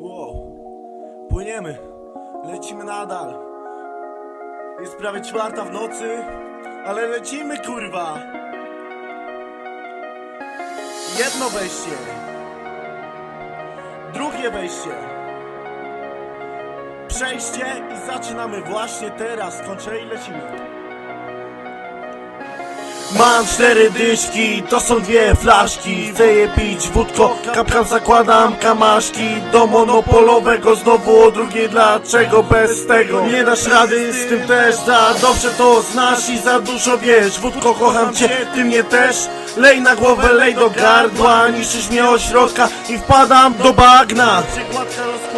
Wow. Płyniemy. Lecimy nadal. Jest prawie czwarta w nocy, ale lecimy, kurwa. Jedno wejście. Drugie wejście. Przejście i zaczynamy właśnie teraz. Skończę i lecimy. Mam cztery dyszki, to są dwie flaszki. Chcę je pić wódko, kapkan zakładam kamaszki. Do monopolowego znowu o drugiej Dlaczego bez tego? Nie dasz rady z tym też Za dobrze to znasz i za dużo wiesz. Wódko kocham cię, ty mnie też. Lej na głowę, lej do gardła Niszczysz mnie od środka i wpadam do bagna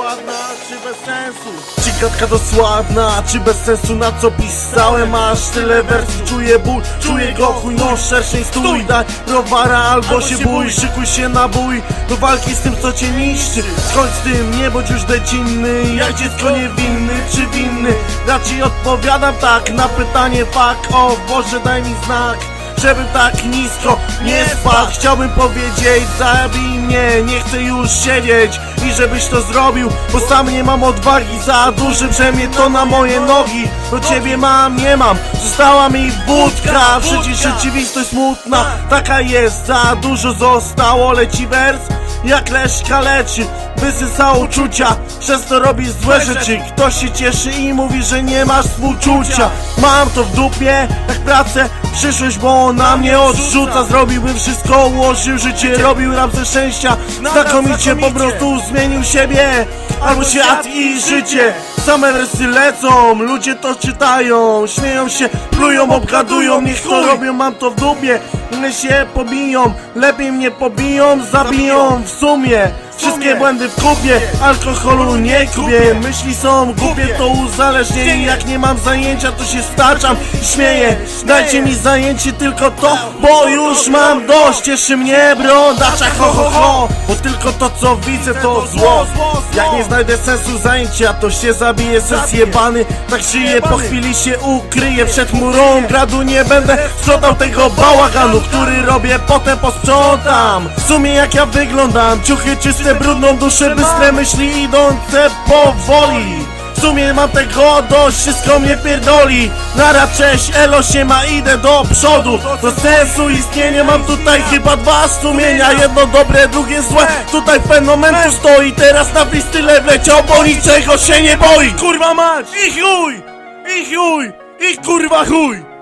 Rozkładna, czy bez sensu? Czy kratka dosłowna, czy bez sensu? Na co pisałem Aż tyle wersji, czuję ból, czuję go chuj No szerszej stój, daj browara albo się bój. Szykuj się na bój, do walki z tym co cię niszczy. Skończ z tym, nie bądź już decinny. Jak dziecko niewinny, czy winny? Raczej odpowiadam tak na pytanie fuck. O Boże daj mi znak Żebym tak nisko nie spadł. Chciałbym powiedzieć zabij mnie Nie chcę już siedzieć. I żebyś to zrobił Bo sam nie mam odwagi. Za duży brzemię to na moje nogi. Do ciebie mam, nie mam. Została mi wódka. Przecież rzeczywistość smutna Taka jest, za dużo zostało Leci wers jak leszka leczy Wysysa uczucia, przez to robisz złe rzeczy. Ktoś się cieszy i mówi, że nie masz współczucia. Mam to w dupie, jak pracę Przyszłość, bo na mnie odrzuca. Zrobiłbym wszystko, ułożył życie Robił rap ze szczęścia. Znakomicie po prostu zmienił siebie. Albo świat i życie Same wersy lecą, ludzie to czytają Śmieją się, plują, obgadują Niech to robią, mam to w dupie Mnie się pobiją, lepiej mnie pobiją Zabiją w sumie Wszystkie błędy w kupie, alkoholu nie kupię. Myśli są głupie, to uzależnienie. Jak nie mam zajęcia, to się staczam i śmieję. Dajcie mi zajęcie tylko to, bo już mam dość. Cieszy mnie brodacza, ho ho ho. Bo tylko to co widzę to zło. Jak nie znajdę sensu zajęcia, to się zabiję Sens jebany, tak żyję, po chwili się ukryję. Przed murą gradu nie będę sprzątał tego bałaganu Który robię, potem posprzątam. W sumie jak ja wyglądam, ciuchy czyste, brudną duszę Bystre myśli idące powoli. W sumie mam tego dość, wszystko mnie pierdoli. Nara cześć, elo się ma, idę do przodu. Do sensu istnienia mam tutaj chyba dwa sumienia. Jedno dobre, drugie złe. Tutaj fenomen tu stoi Teraz na freestyle wleciał, bo niczego się nie boi. Kurwa mać, i chuj, i chuj, i kurwa chuj